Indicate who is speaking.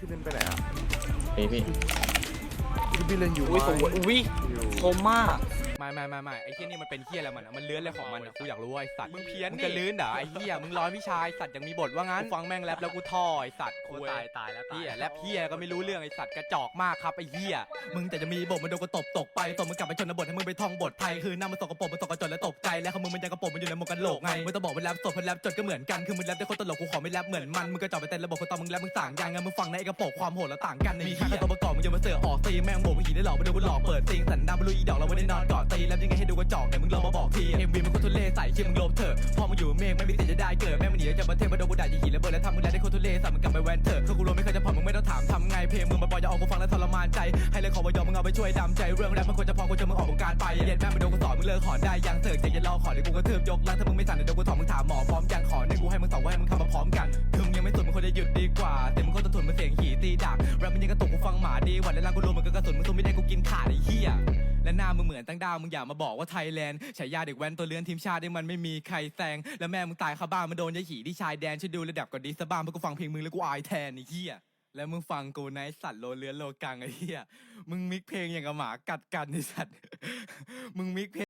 Speaker 1: พี่เล่นไปไหนอะ
Speaker 2: พี่พี่
Speaker 1: พี่พี่เล่นอยู่
Speaker 3: อุ้ย
Speaker 1: ไห
Speaker 3: ส
Speaker 1: ม
Speaker 3: วยอุ้ย
Speaker 1: อยู่
Speaker 3: คมมาก
Speaker 4: ไม่ไม่ไม่ไม่ไอ้เฮียนี่มันเป็นเฮียอะไรมันอะมันเลื้อนอะไรของมันอะกูอยากรู้ว่าไอ้สัตว์
Speaker 3: มึงเพี้ยน
Speaker 4: มึง
Speaker 3: นี่
Speaker 4: จะลื้นเหรอไอ้เฮียมึงร้อนวิชาไอ้สัตว์ยังมีบทว่างั้นกูฟังแม่งแรปแล้วกูท่อไอ้สัตว์
Speaker 3: โอ้
Speaker 4: คุย
Speaker 3: ตายตายแล้วตาย
Speaker 4: เฮียแรปเฮียก็ไม่รู้เรื่องไอ้สัตว์กระจอกมากครับไอ้เฮีย
Speaker 5: มึงแต่จะมีบทมันโดนกูตบตกไปตบมึงกลับไปชนบทให้มึงไปท่องบทไทยคือหน้ามันสกปรกมันตกกระจนและตกใจแล้วของมึงมันยังกระโปรงมันอยู่ในหมวกกันโหลกไงมึงต้องบอกว่าแรปสดเพราะแรปจดก็เหมือนกันคือมึงแรปได้คนตลกกูขอไม่แรปเหมือนมันมึงก็จอบไปเต้นระบบคนตอนมึงแรปมึงต่างยังไงมึงฟังในไอ้กระโปรงความโหดแล้วต่างกันมีค่าตัวประกอบมึงอย่ามาเสือกออกตีแม่งโบกมึงหีได้หลอกมาดูกูหลอกเปิดซิงสันดานบลูอีดอกเราไม่ได้นอนกอดตี ใส่ชื่อมึงลบเถอะพอมึงอยู่เมฆไม่มีสิทธิ์จะได้เกิดแม่มันหนีจากประเทศมาโดนกูด่ายี่หีแล้วเบิดแล้วทำมึงแล้ได้คนทุเล่ใส่มึงกลับไปแวนเถอะคือกูรู้ไม่เคยจะผ่อมึงไม่ต้องถามทำไงเพลงมึงมาปล่อยจะออกกูฟังแล้วทรมานใจให้เลยขอวายอมมึงเอาไปช่วยดำใจเรื่องแรปมันควรจะพอกูจะมึงออกวงการไปเย็นแม่งไปโดนกูสอนมึงเลิกขอได้ยังเสิร์กใจจะรอขอเดี๋ยกูกระทืบยกลังถ้ามึงไม่สั่นเดี๋ยวกูถอดมึงถามหมอพร้อมยังขอหนึ่งกูให้มึงสองว่าให้มึงทำมาพร้อมกันคือมึงยังไม่สุดมึงควรจะหยุดดีกว่าแต่มึงควรจะทนมันเสียงหีตีดักแรปมันยังกระตุกกูฟังหมาดีหวันแล้วล่างกูรวมมันก็กระสุนมึงสู้ไม่ได้กูกินขาด มึงเหมือนตั้งดาวมึงอย่ามาบอกว่าไทยแลนด์ฉายาเด็กแว้นตัวเลื้อนทีมชาติที่มันไม่มีใครแซงแล้วแม่มึงตายคาบ้านมันโดนยาหีที่ชายแดนช่วยดูระดับก่อนดีสบ้านเพราะกูฟังเพลงมึงแล้วกูอายแทนไอ้เหี้ยแล้วมึงฟังกูนะไอสัตว์โลเลือนโลกังไอ้เหี้ยมึงมิกเพลงอย่างกับหมากัดกันไอ้สัตว์มึงมิกเพลง